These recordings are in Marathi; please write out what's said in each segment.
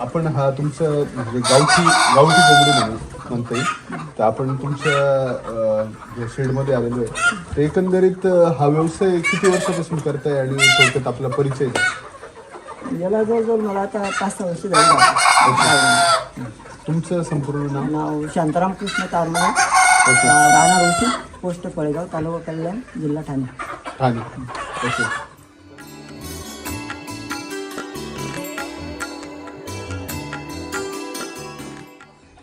आपण हा तुमचं म्हणजे गावठी गावठी कोंबडी म्हणू म्हणता येईल तर आपण तुमच्या जे शेडमध्ये आलेलो आहे तर एकंदरीत हा व्यवसाय किती वर्षापासून करताय आणि थोडक्यात आपला परिचय. याला जवळजवळ मला आता पाच सहा वर्ष झाली. तुमचं संपूर्ण नाव? नाव शांताराम कृष्ण तारमळे राहणार उशी पोस्ट फळेगाव तालुका कल्याण जिल्हा ठाणे. ठाणे. ओके.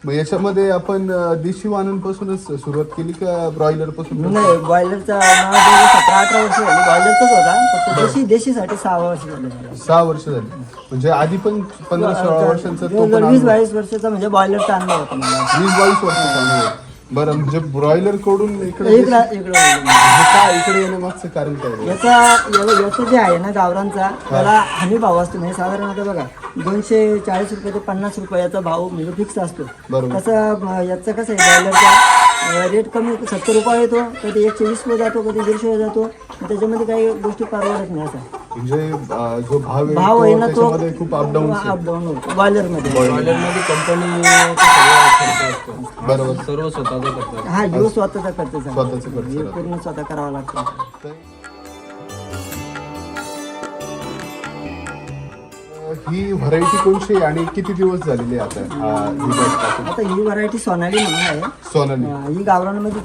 मग याच्यामध्ये आपण देशी वाहनांपासूनच सुरुवात केली का ब्रॉयलरपासून? नाही बॉयलरचा मला जवळ सतरा अठरा वर्ष झाली. बॉयलरचाच होता. फक्त देशी देशीसाठी सहा वर्ष झाले. मला सहा वर्ष झाली. म्हणजे आधी पण पंधरा सोळा वर्षांचा तो पण जवळजवळ वीस अनुभव. बावीस वर्षाचा म्हणजे बॉयलरचा अनुभव होता मला. वीस बावीस वर्षाचा अनुभव. बरं म्हणजे ब्रॉयलरकडून इकडे इकडं इकडं. काय इकडे येण्यामागचं कारण काय याचं जे आहे ना गावरांचा त्याला हमी भाव असतो. म्हणजे साधारण आता बघा दोनशे चाळीस रुपये ते पन्नास रुपयाचा भाव म्हणजे फिक्स असतो. बरोबर. तसं म, याचं कसं आहे बॉयलरचा रेट कमी सत्तर रुपये येतो कधी एकशे वीसवर जातो कधी दीडशेवर जातो. त्याच्यामध्ये काही गोष्टी परवडत नाही असा. म्हणजे अं, जो भाव आहे भाव आहे तो ना तो त्याच्यामध्ये खूप अपडाऊन अपडाऊन होतो. बॉयलरमध्ये बॉयलरमध्ये कंपनी बरोबर. सर्व स्वतःचा करतात हा यो स्वतःचा खर्च आहे. स्वतःचा खर्च हे पूर्ण स्वतः करावा लागतो. ही व्हरायटी आहे आणि किती दिवस झालेली आहे आता हा, batch टाकून? आता ही व्हरायटी सोनाली म्हणून आहे. सोनाली. हा, ही गावरांमध्ये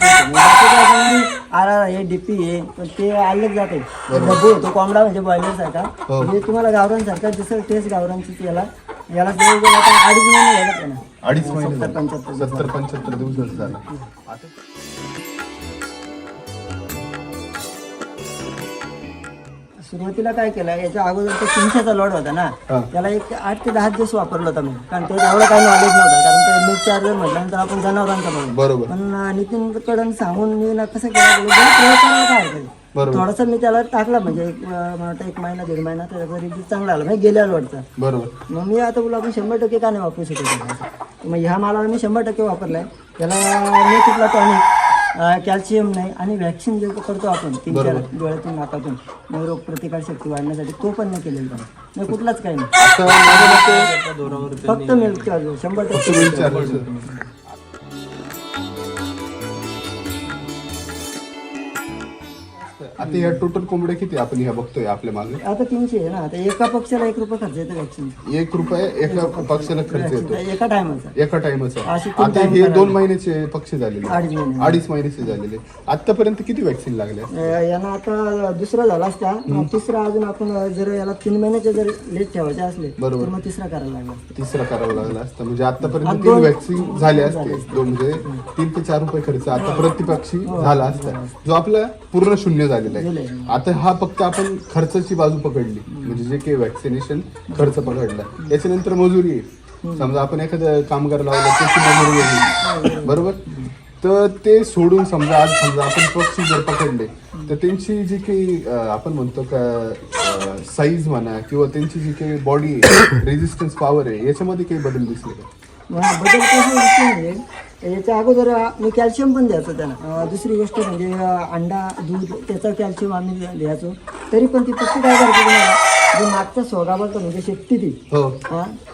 आर आर आहे डीपी आहे पण ते अलग जाते. डब्बू होतो कोंबडा म्हणजे बॉयलर सारखा हो. म्हणजे तुम्हाला गावरान सारखा जसं टेस्ट गावरांची याला याला जवळजवळ आता अडीच महिने झाले अडीच महिने सत्तर. पंच्याहत्तर सत्तर पंच्याहत्तर दिवसाचं झालं. आता सुरुवातीला काय केलं याच्या अगोदर तो चिंचेचा लॉड होता ना हा. त्याला एक आठ ते दहा दिवस वापरला होता मी. कारण त्याचं एवढं काही नॉलेज नव्हतं कारण ते मिल्क चार्जर म्हटल्यानंतर आपण जनावरांचा म्हणून. बरोबर. पण नितीन कडून सांगून मी ना कसं केलं प्रयोग करायला काय हरकत आहे? बरोबर. थोडासा मी त्याला टाकला म्हणजे एक अं, मला वाटतं एक महिना दीड महिना त्याचा रिव्ह्यू चांगला आला म्हणजे गेल्या लॉडचा. बरोबर. मग मी आता बोला आपण शंभर टक्के का नाही वापरू शकत? मग ह्या मालाला मी शंभर टक्के वापरलाय. त्याला मी कुठला टॉनिक कॅल्शियम नाही आणि व्हॅक्सिन जे करतो आपण तीन चार डोळ्यातून नाकातून रोग प्रतिकार शक्ती वाढण्यासाठी तो पण नाही केलेला नाही कुठलाच काही नाही. फक्त मिल्क चार्जर शंभर टक्के आता या टोटल कोंबड्या किती आपण ह्या बघतोय आपल्या मागे? आता तीनशे आहे ना आता एका पक्षाला एक रुपये खर्च येतो व्हॅक्सिन एक रुपये एका पक्षाला खर्च येतो. एका टायमाचा एका अशी तीन आता time हे करायला दोन महिन्याचे पक्षी झालेले. अडीच महिने. अडीच महिन्याचे झालेले. आतापर्यंत किती वॅक्सिन लागल्या? अं, यानं आता दुसरा झाला असता. तिसरा अजून आपण जर याला तीन महिन्याचे जर लेट ठेवायचे असले बरोबर. मग तिसरा करायला लागला असता. तिसरा करावा लागला असता. म्हणजे आतापर्यंत तीन वॅक्सिन झाले असते? दोन म्हणजे तीन ते चार रुपये खर्च. आता प्रति पक्षी झाला असता. जो आपला पूर्ण शून्य झालेला आहे आता हा फक्त आपण खर्चाची बाजू पकडली. म्हणजे जे काही वॅक्सिनेशन खर्च पकडला. याच्यानंतर मजुरी आहे. समजा आपण एखादं कामगार लावलं त्याची मजुरी वेगळी बरोबर? तर ते सोडून समजा आज समजा आपण पक्षी जर पकडले तर त्यांची जी काही आपण म्हणतो का साईज म्हणा किंवा त्यांची जी काही बॉडी रेजिस्टन्स पॉवर आहे याच्यामध्ये काही बदल दिसले का? बदल कसा दिसतो म्हणजे याच्या अगोदर मी कॅल्शियम पण द्यायचो त्यांना अं, दुसरी गोष्ट म्हणजे अंडा दूध त्याचं कॅल्शियम आम्ही द्या- द्यायचो तरी पण ती पक्षी काय करते तुम्हाला? जे मागचा सोगा बोलतो म्हणजे शेपटी ती हो.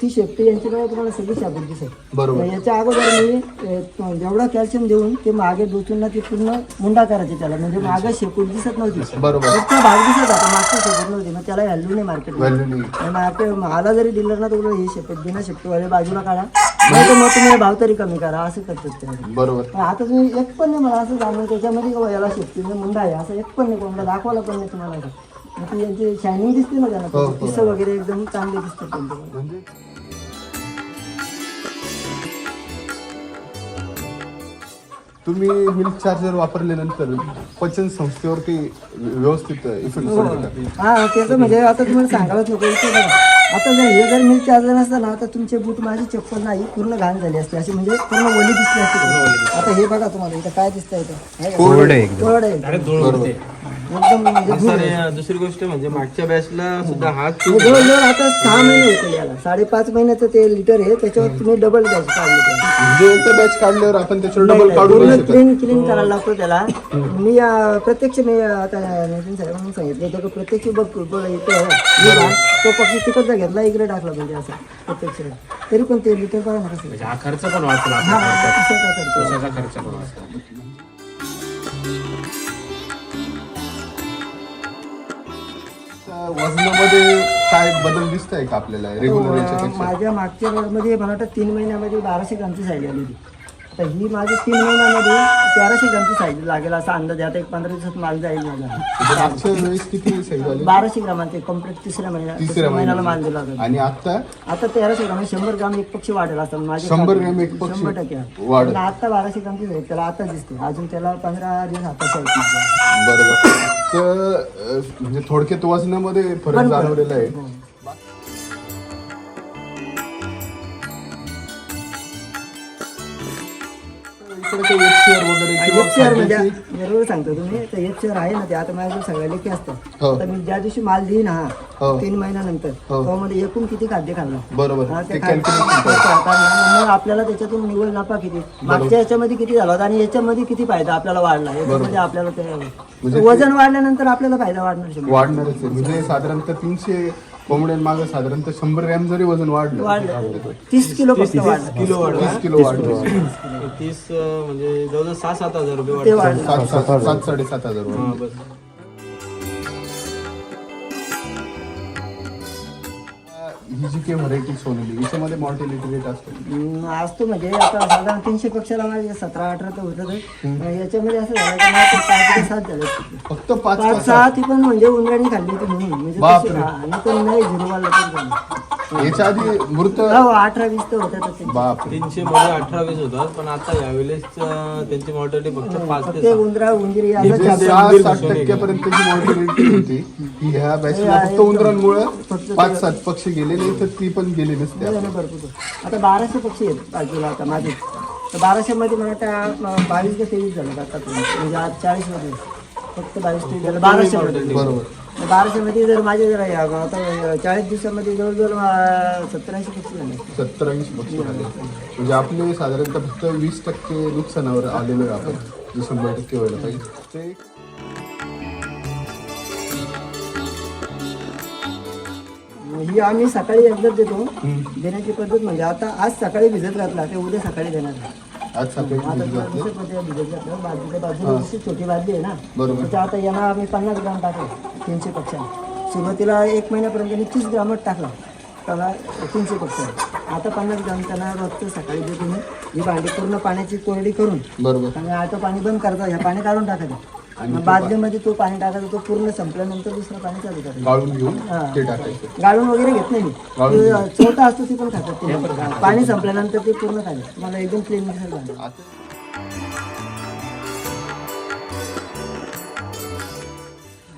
ती शेपटी यांच्याकडे तुम्हाला सगळी शाबूत दिसेल बरोबर. याच्या अगोदर मी जेवढा कॅल्शियम देऊन ते मागे डोचून ना ती पूर्ण मुंडा करायची त्याला. म्हणजे मागे शेपूट दिसत नव्हती. बरोबर. फक्त भाग दिसत होता मागची शेपूट नव्हती. मग त्याला व्हॅल्यू नाही आणि मार्केट मला जरी दिलं ना बोललो, ही शेपट बिना शेपटीवाले बाजूला काढा. नाही तर मग तुम्ही भाव तरी कमी करा असं करतात ते. बरोबर. पण आता तुम्ही एक पण नाही मला असं जाणवं त्याच्यामध्ये का याला म्हणजे मुंडा आहे असं एक पण नाही कोणाला दाखवायला पण नाही तुम्हाला. मग ती यांची शायनिंग दिसते ना त्यांना पिस वगैरे एकदम चांगले दिसतात त्यांचे. म्हणजे तुम्ही मिल्क चार्जर वापरल्यानंतर पचन संस्थेवर काही व्यवस्थित इफेक्ट पडतो का? हा त्याचं म्हणजे आता तुम्हाला सांगायलाच नको इथे बघा. आता जर हे जर मिल्क चार्जर नसतं ना तर तुमचे बूट माझी चप्पल नाही पूर्ण घाण झाली असते. अशी म्हणजे पूर्ण ओली दिसली असते. आता हे बघा तुम्हाला इथं काय दिसतंय इथं? कोरडं कोरड आहे. बरोबर. आणि सर हे दुसरी गोष्ट म्हणजे मागच्या बॅचला सुद्धा हा. हे जवळजवळ आता सहा महिने होते याला. साडेपाच महिन्याचं ते लिटर आहे त्याच्यावर तुम्ही डबल बॅच काढले ते. म्हणजे एकदा बॅच काढल्यावर आपण त्याच्यावर डबल काढू पूर्ण नाही शकत क्लीन क्लीन करायला लागतो त्याला. मी अं, प्रत्यक्ष मी आता नितीन साहेबांनी सांगितलं होतं की प्रत्यक्ष बघ बघ इथं निघा. तो पक्षी तिकडचा घेतला इकडे टाकला म्हणजे असं प्रत्यक्ष. तरी पण ते लिटर बघा ना कसं म्हणजे हा खर्च पण वाचला हा. हा, असं करतो खर्च? पण वाचला वजनामध्ये काय बदल दिसत आहे का आपल्याला? रेग्युलर याच्यापेक्षा? माझ्या मागच्या मध्ये मला वाटतं तीन महिन्यामध्ये बाराशे ग्रामची साईज आली होती. तर ही माझी तीन महिन्यामध्ये तेराशे ग्रामची साईज लागेल असा अंदाज आहे. आता एक पंधरा दिवसात माल जाईल माझा मागच्या वेळेस किती साईज आली बाराशे ग्रामांचे कंप्लीट तिसऱ्या महिन्यात तिसऱ्या महिन्याला माल दिला होता आणि आता? आता तेराशे ग्राम शंभर ग्राम एक पक्षी वाढेल असतात माझे शंभर. ग्राम एक पक्षी शंभर टक्के. वाढेल. पण आता बाराशे ग्रामची साईज त्याला आता दिसते. अजून त्याला पंधरा दिवस आहेत माझ्या. बरोबर. तर अं, म्हणजे थोडक्यात वजनामध्ये फरक जाणवलेला आहे. वगैरे एफ आर म्हणजे बरोबर सांगतो तुम्ही एफ आर आहे ना ते आता माझ्याकडे सगळ्या लेखी हो. असतात तर मी ज्या दिवशी माल देईन हा हो. तीन महिन्यानंतर हो. त्यामध्ये एकूण किती खाद्य खाल्लं बरोबर. हा, ते ते खाद्य- मग आपल्याला त्याच्यातून निव्वळ नफा किती? मागच्या याच्यामध्ये किती झाला होता आणि याच्यामध्ये किती फायदा आपल्याला वाढला? याच्यामध्ये आपल्याला म्हणजे ते वजन वाढल्यानंतर आपल्याला फायदा वाढणार शंभर. वाढणारच आहे. म्हणजे साधारणतः तीनशे कोंबड्यांमागे साधारणतः शंभर ग्रॅम जरी वजन वाढलं तीस किलो फक्त वाढलं. किलो वाढला. तीस किलो वाढलं. तीस म्हणजे जवळजवळ सहा सात हजार रुपये वाढले. सात सात सात साडेसात हजार हा. बस. ही जी काही व्हरायटी सोनली याच्यामध्ये मॉर्टिलिटी रेट असतो हम्म, असतो म्हणजे आता साधारण तीनशे पक्षाला माझे सतरा अठरा तर होतं. याच्यामध्ये असं झालं की मला ते पाच ते सात झाले फक्त पाच पाच पाच सहा ती पण म्हणजे उंदराणी खाल्ली होती म्हणून म्हणजे बापरे. तशी- हा, नाही झिरो वाला पण झालं. याच्या आधी मृत हो अठरा वीस तर होत्या तसे बाप तीनशे मध्ये अठरा वीस होतात पण आता यावेळेस अं, त्यांची मॉर्टॅलिटी फक्त पाच ते सहा. उंदरा उंदिरी असं चालतं. सहा सात टक्क्यापर्यंतची मॉर्टिलिटी होती. ही ह्या बॅचला फक्त उंदरांमुळे पाच सात पक्षी गेले नाही तर ती पण गेली नसते नाही, भरपूर. होतं. आता बाराशे पक्षी आहेत बाजूला आता माझे तर बाराशे मध्ये मला त्या बावीस ते तेवीस झालं आतापर्यंत म्हणजे आज चाळीसमध्ये फक्त बावीस तेवीस झालं. बाराशे मध्ये बरोबर. बाराशे मध्ये जर माझे जर आता चाळीस दिवसामध्ये जवळजवळ सत्तर ऐंशी पक्षी झाले सत्तर ऐंशी पक्षी झाले म्हणजे आपले साधारणतः फक्त वीस टक्के नुकसानावर आलेलो आहे आपण. जे शंभर टक्के व्हायला पाहिजे. ते ही आम्ही सकाळी एकदाच देतो. देण्याची पद्धत म्हणजे आता आज सकाळी भिजत घातला ते उद्या सकाळी देणार जशी छोटी बादली आहे ना? बरोबर. आता यांना आम्ही पन्नास ग्राम टाकलं तीनशे पक्षांना सुरुवातीला एक महिन्यापर्यंत त्यांनी तीस ग्रामच टाकला. त्याला तीनशे पक्ष आता पन्नास ग्राम त्यांना रोजचं सकाळी देतो मी ही भांडी पूर्ण पाण्याची कोरडी करून बरोबर. आणि आता पाणी बंद करता ह्या पाणी काढून टाकायचं. बादलीमध्ये तो पाणी टाकायचं तो पूर्ण संपल्यानंतर दुसरं पाणी चालू करायचं. गाळून घेऊन हा. ते टाकायचं. गाळून वगैरे घेत नाही मी. गाळून ते चौथा असतो ती पण खातात ते पाणी संपल्यानंतर ते पूर्ण खातात. मला एकदम क्लीन. आता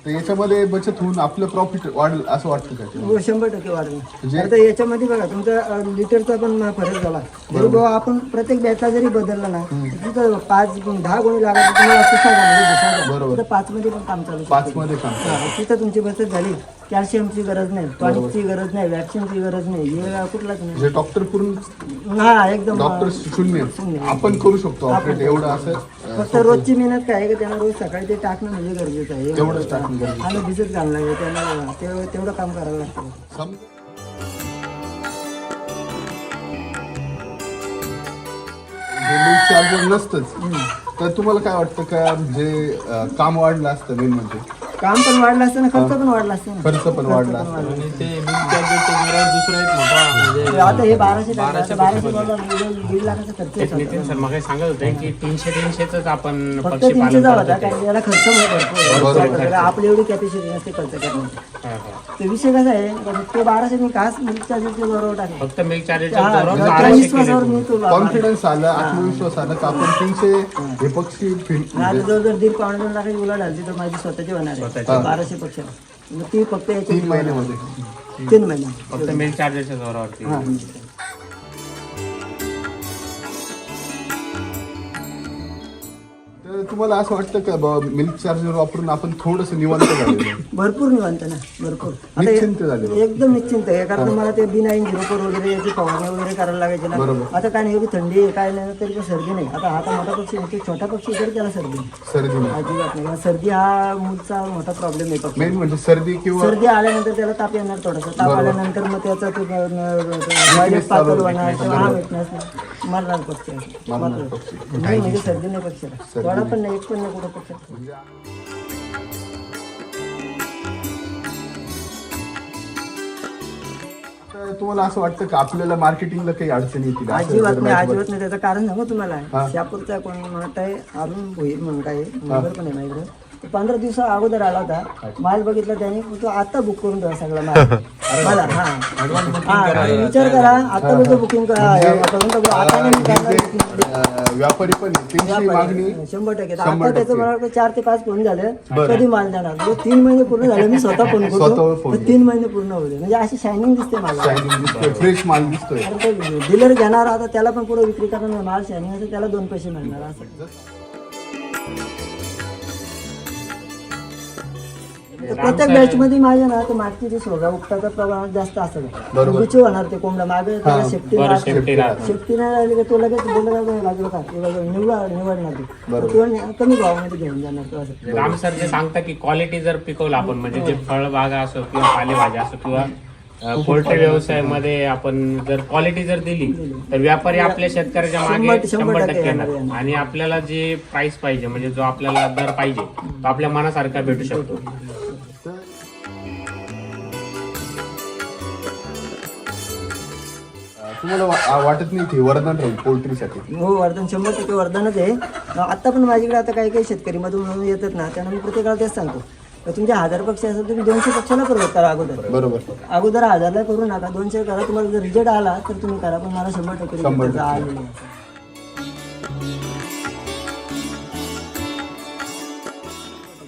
तर याच्यामध्ये बचत होऊन आपलं प्रॉफिट वाढेल असं वाटतं का हो शंभर टक्के वाढलं म्हणजे- आता याच्यामध्ये बघा तुमचा अं, लिटरचा पण फरक झाला जरी बुवा आपण प्रत्येक बॅचला जरी बदलला ना तिथं पाच दहा गोणी लागत तुम्हाला. बरोबर. तिथं पाच मध्ये पण काम चालू शकतं. पाच मध्ये काम हा, तिथं तुमची बचत झाली कॅल्शियमची गरज नाही टॉनिकची गरज नाही वॅक्सिनची गरज नाही हे कुठलाच नाही. म्हणजे डॉक्टर पूर्ण हा एकदम डॉक्टर शून्य. आपण करू शकतो एवढं असं फक्त रोजची मेहनत काय आहे का? त्यांना रोज सकाळी ते टाकणं म्हणजे गरजेचं आहे. तेवढंच टाकणं गरजेचं आणि भिजत घालणं आहे त्यांना तेवढं काम करावं लागतं. नसतंच. तर तुम्हाला काय वाटतं का? म्हणजे काम वाढलं असतं मेन म्हणजे? काम पण वाढलं असतं ना खर्च पण वाढला असतं ना. खर्च पण वाढला असता. आणि ते मिल्क चार्जरच्या जोरावर दुसरा एक मोठा म्हणजे आता हे बाराशे टाकलं, आता बाराशे डॉलर दीड- दीड लाखाचा खर्च तेच येतो. नितीन सर मग सांगत होते की तीनशे तीनशेच आपण फक्त पक्षी तीनशे पालन जावं करत होता होते. कारण याला खर्च नाही भरपूर. बरोबर. त्याला आपली एवढी कॅपॅसिटी नसते खर्च करण्याची. हा, हा. ते विषय कसा आहे का ते बाराशे मी खास बरोबर टाकले. फक्त मिल्क जोरावर बाराशे विश्वासावर मी तो कॉन्फिडन्स आला आत्मविश्वास आला का आपण तीनशे हे पक्षी फिर- जवळजवळ दीड पावणे दोन लाखाची उलाढ झाली तर माझी स्वतःची होणार आहे. बाराशे पक्षाला मग ती फक्त याची तीन महिन्यामध्ये. तीन महिने फक्त मिल्क चार्जरच्या जोरावरती हा तर तुम्हाला असं वाटतं का मिल्क चार्जर वापरून आपण थोडस निवांत झालेलं आहे? भरपूर निवांत ना भरपूर. आता निश्चिंत झाले एकदम निश्चिंत आहे कारण मला ते बी नाईन झिरो फोर वगैरे याची फवारणी वगैरे करायला लागायची ना. बरोबर. आता काय नाही एवढी थंडी आहे काय नाही तरी सर्दी नाही. आता आता मोठा पक्षी तो छोटा पक्षी तरी त्याला सर्दी नाही. सर्दी अजिबात नाही. सर्दी हा मूळचा मोठा प्रॉब्लेम आहे पक्षी. मेन म्हणजे सर्दी किंवा सर्दी आल्यानंतर त्याला ताप येणार थोडासा. ताप आल्यानंतर मग त्याचा ते वायरस पातळ होणार किंवा हा weakness मरणार पक्षी असं. नाही म्हणजे सर्दी नाही पक्षाला थोडा पण नाही एक पण नाही कुठं तुम्हाला असं वाटतं का आपल्याला मार्केटिंगला काही अडचणी येतील? असं अजिबात जर नाही माहिती अजिबात नाही. त्याचं कारण सांगू तुम्हाला. शापूरचा कोण म्हणत आहे अरुण भोईर म्हणत आहे. नंबर पण आहे माझ्याकडे तो पंधरा दिवसा अगोदर आला होता. माल बघितला त्याने पण तो आता बुक करून ठेवा सगळा माल. मला. हा. हा विचार करा आता बघतो बुकिंग करा. करून टाकू. आता नाही मी करणार booking. अं, व्यापारी पण आहे. त्यांची मागणी शंभर टक्के. शंभर आता त्याचं. मला वाटतं चार ते पाच फोन झाले. कधी माल देणार जो तीन महिने पूर्ण झाले मी स्वतः फोन करतो. phone तर तीन महिने पूर्ण होते म्हणजे अशी शायनिंग दिसते मला. शायनिंग दिसतोय फ्रेश माल दिसतोय. डीलर घेणार आता त्याला पण पुढे विक्री करणार माल शायनिंग असेल त्याला दोन पैसे मिळणार असं. प्रत्येक बॅच मध्ये माझ्या ना तर मागची सोगा उपटाचा प्रमाण जास्त असतं बरोबर. गुची होणार ते कोंबडा. मागे त्याला सेफ्टी बरं सेफ्टी राहत. सेफ्टी नाही राहिली का तो लगेच बोलला बाजूला का बघा, निवडा निवडणार ते. तो कमी भावामध्ये घेऊन जाणार तो असं. राम सर जे सांगता की क्वालिटी जर पिकवलं आपण म्हणजे जे फळबागा असो किंवा पालेभाज्या असो किंवा पोल्ट्री व्यवसायामध्ये आपण जर क्वालिटी जर दिली तर व्यापारी आपल्या शेतकऱ्याच्या मागे शंभर- टक्के येणार. आणि आपल्याला जे प्राइस पाहिजे म्हणजे जो आपल्याला दर पाहिजे तो आपल्या मनासारखा भेटू शकतो. तुम्हाला वा- वाटत नाही ते वरदान राहील पोल्ट्रीसाठी? हो वर्धन शंभर टक्के वर्धनच आहे. आता पण माझ्याकडे आता काही काही शेतकरी मधून म्हणून येतात ना त्यांना मी प्रत्येकाला तेच सांगतो. तर तुमचे हजार पक्षी असेल तुम्ही दोनशे पक्षाला करू करा अगोदर. बरोबर. अगोदर हजारला करू नका दोनशे करा. तुम्हाला जर रिजल्ट आला तर तुम्ही करा पण मला शंभर टक्के शंभर result. आलेला आहे.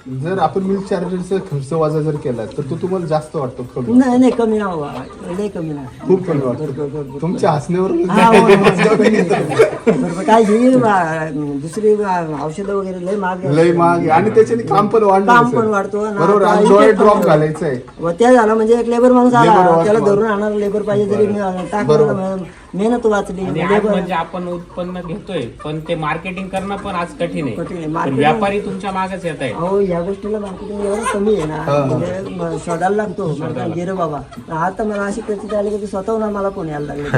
जर आपण मिल्क चार्जरचा खर्च वाजा जर केला तर तो तुम्हाला जास्त वाटतो कमी नाही नाही कमी ना बाबा लय कमी ना खूप कमी वाटतो तुमच्या हसण्यावरून हा, हो. बरोबर. काय आ, दुसरी आ, औषधं वगैरे लय महाग. लय महाग आहे. आणि त्याच्याने काम पण वाढणार काम आहे, पण sir. वाढतो ना. बरोबर आणि डोळे ड्रॉप घालायचं आहे व त्या झाला म्हणजे एक लेबर माणूस Labor आला. त्याला धरून आणणार लेबर पाहिजे तरी मी टाकलं मेहनत वाचली आणि आज लेबर. म्हणजे आपण उत्पन्न घेतोय पण ते मार्केटिंग करणं पण आज कठीण कठीण आहे. आहे पण Marketing- व्यापारी तुमच्या मागच येत आहे अहो या गोष्टीला मार्केटिंग एवढं कमी आहे ना. म्हणजे म- शोधायला लागतो. गेलं बाबा. आता मला अशी परिस्थिती आली की ती स्वतःहून मला कोण यायला लागले.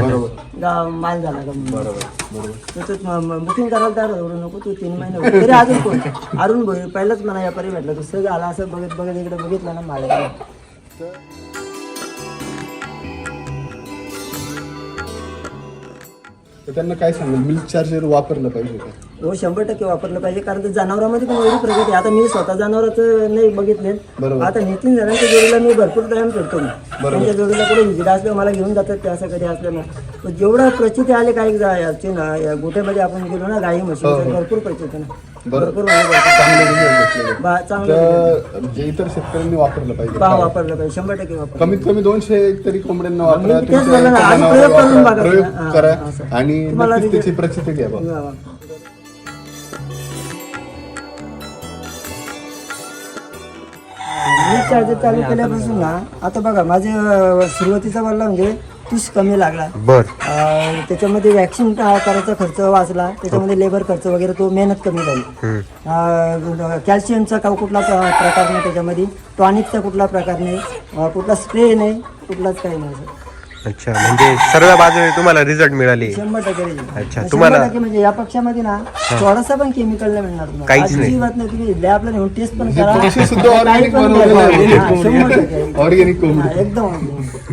गाव माल झाला का म्हणून. बरोबर बरोबर. तर बुकिंग करायला तयार होतो नको तू तीन महिने. तरी अजून कोण? अरुण भोई पहिलाच मला व्यापारी भेटला. तो सहज आला असं बघत बघत इकडे बघितलं ना मला. तर त्यांना काय सांगाल? मिल्क चार्जर वापरलं पाहिजे का? हो शंभर टक्के वापरलं पाहिजे. कारण ते जनावरांमध्ये पण एवढी प्रगती आहे. आता मी स्वतः जनावरांचं नाही बघितले. बरोबर. आता नितीन जणांच्या जोडीला मी भरपूर टाइम फिरतो मी त्यांच्या जोडीला कुठे विजिट असलं मला घेऊन जातात ते असं कधी असलं ना पण जेवढं प्रचिती आले काही जा- याचे ना या गोठ्यामध्ये आपण गेलो ना गाई म्हशी तर भरपूर प्रचिती ना. भरपूर म्हणजे भरपूर. चांगले result भेटलेले. बा- चांगलं तर जे इतर शेतकऱ्यांनी वापरलं पाहिजे पहा वापरलं पाहिजे. शंभर टक्के वापर कमीत कमी दोनशे तरी कोंबड्यांना वापरा. मी तेच तुमच्या बोललो ना, आधी जनावरांना प्रयोग करून वापरा, बघा. प्रयोग हा, करा. असं. आणि तुम्हाला नक्कीच त्याची result- प्रचिती घ्या बा. चार्जर चालू केल्यापासून ना आता बघा माझे अं, सुरुवातीचा मला म्हणजे तीस कमी लागला. बर. अं, त्याच्यामध्ये वॅक्सिन करायचा खर्च वाचला त्याच्यामध्ये लेबर खर्च वगैरे तो मेहनत कमी झाली. कॅल्शियमचा का कुठला प्र- प्रकार नाही त्याच्यामध्ये टॉनिकचा कुठला प्रकार नाही अं, कुठला स्प्रे नाही कुठलाच काही नाही. अच्छा म्हणजे सर्व बाजूने तुम्हाला रिझल्ट मिळाली शंभर टक्के अच्छा, शंभर तुम्हाला- टक्के म्हणजे या पक्षामध्ये ना थोडासा पण केमिकल नाही मिळणार तुम्हाला. काहीच नाही. अजिबात नाही तुम्ही लॅबला नेऊन टेस्ट पण करा पक्षी सुद्धा काही ऑर्गॅनिक पण बनवलेले करा. आहे. हा, शंभर टक्के. ऑर्गॅनिक कोंबडी हा, एकदम organic.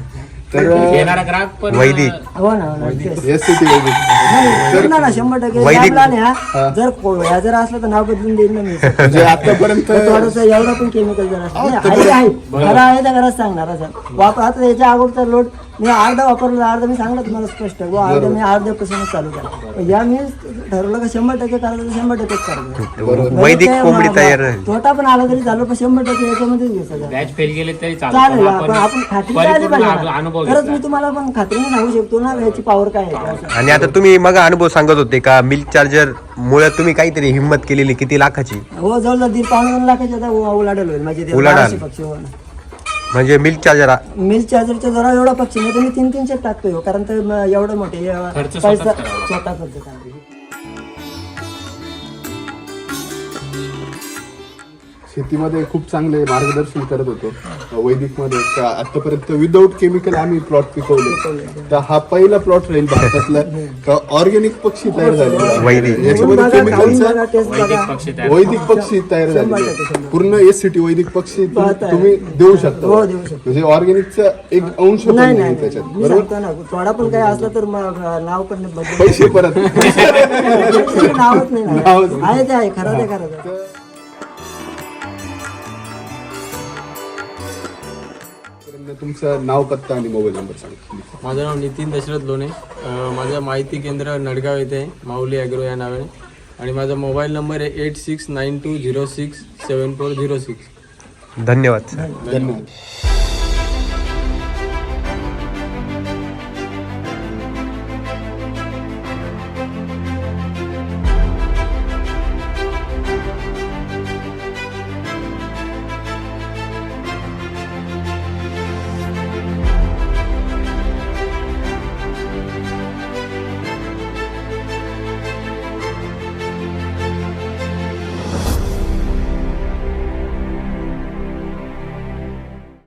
तर येणारा ग्राहक पण वैदिक. हो ना हो ना तेच. एस टी नाही, ना शंभर टक्के वैदिक. लॅबला न्या. जर को- ह्या जर असलं तर नाव बदलून देईल ना मी म्हणजे आतापर्यंत थोडस एवढं पण केमिकल जर असलं नाही, आहे आहे खरं आहे तर खरंच सांगणार असं वापर आता याच्या अगोदरचा लोट मी अर्धा वापरला अर्धा मी सांगलं तुम्हाला स्पष्ट. व अर्धा मी अर्ध्यापासूनच चालू केला. या मी ठरवलं का शंभर टक्के करायचं तर शंभर टक्केच करायचं. वैदिक कोंबडी तयार तोटा पण आला तरी चालू पण शंभर टक्के याच्यामध्येच घ्यायचं बॅच फेल गेले तरी चालतं. चालेल पण आपण आपण खात्री आली पाहिजे. खरंच घेतला. मी तुम्हाला पण खात्रीने सांगू शकतो ना याची पॉवर काय आहे. आणि आता तुम्ही मग अनुभव सांगत होते का मिल्क चार्जर मुळे तुम्ही काहीतरी हिंमत केलेली किती लाखाची? हो जवळजवळ दीड पावणे दोन लाखाच्या आता उलाढाल होईल. माझे उलाढाल. म्हणजे मिल्क चार्जर मिल्क चार्जरचा जरा एवढा पक्षी नाही तर मी तीन तीनशे टाकतोय हो. कारण ते म- एवढं मोठे अं, पैसा. स्वतः खर्च करावा. शेतीमध्ये खूप चांगले मार्गदर्शन करत होतो. वैदिकमध्ये आतापर्यंत विदाऊट केमिकल आम्ही प्लॉट पिकवले. तर हा पहिला प्लॉट राहील भारतातला. ऑर्गॅनिक पक्षी तयार झाले. वैदिक. याच्यामध्ये केमिकलचा वैदिक. पक्षी तयार झाले. पूर्ण एस सिटी वैदिक पक्षी. तुम्ही देऊ शकता. हो. म्हणजे ऑर्गॅनिकचा एक अंश त्याच्यात. बरोबर? थोडा पण काही असला तर मग नाव पण पैसे परत. नावच नाही. ते आहे. खरं तुमचं नाव पत्ता आणि मोबाईल नंबर सांगा. माझं नाव नितीन दशरथ लोणे. अं, माझं माहिती केंद्र नडगाव येथे आहे माऊली ॲग्रो या नावाने. आणि माझा मोबाईल नंबर आहे eight six nine two zero six seven four zero six धन्यवाद सर. धन्यवाद.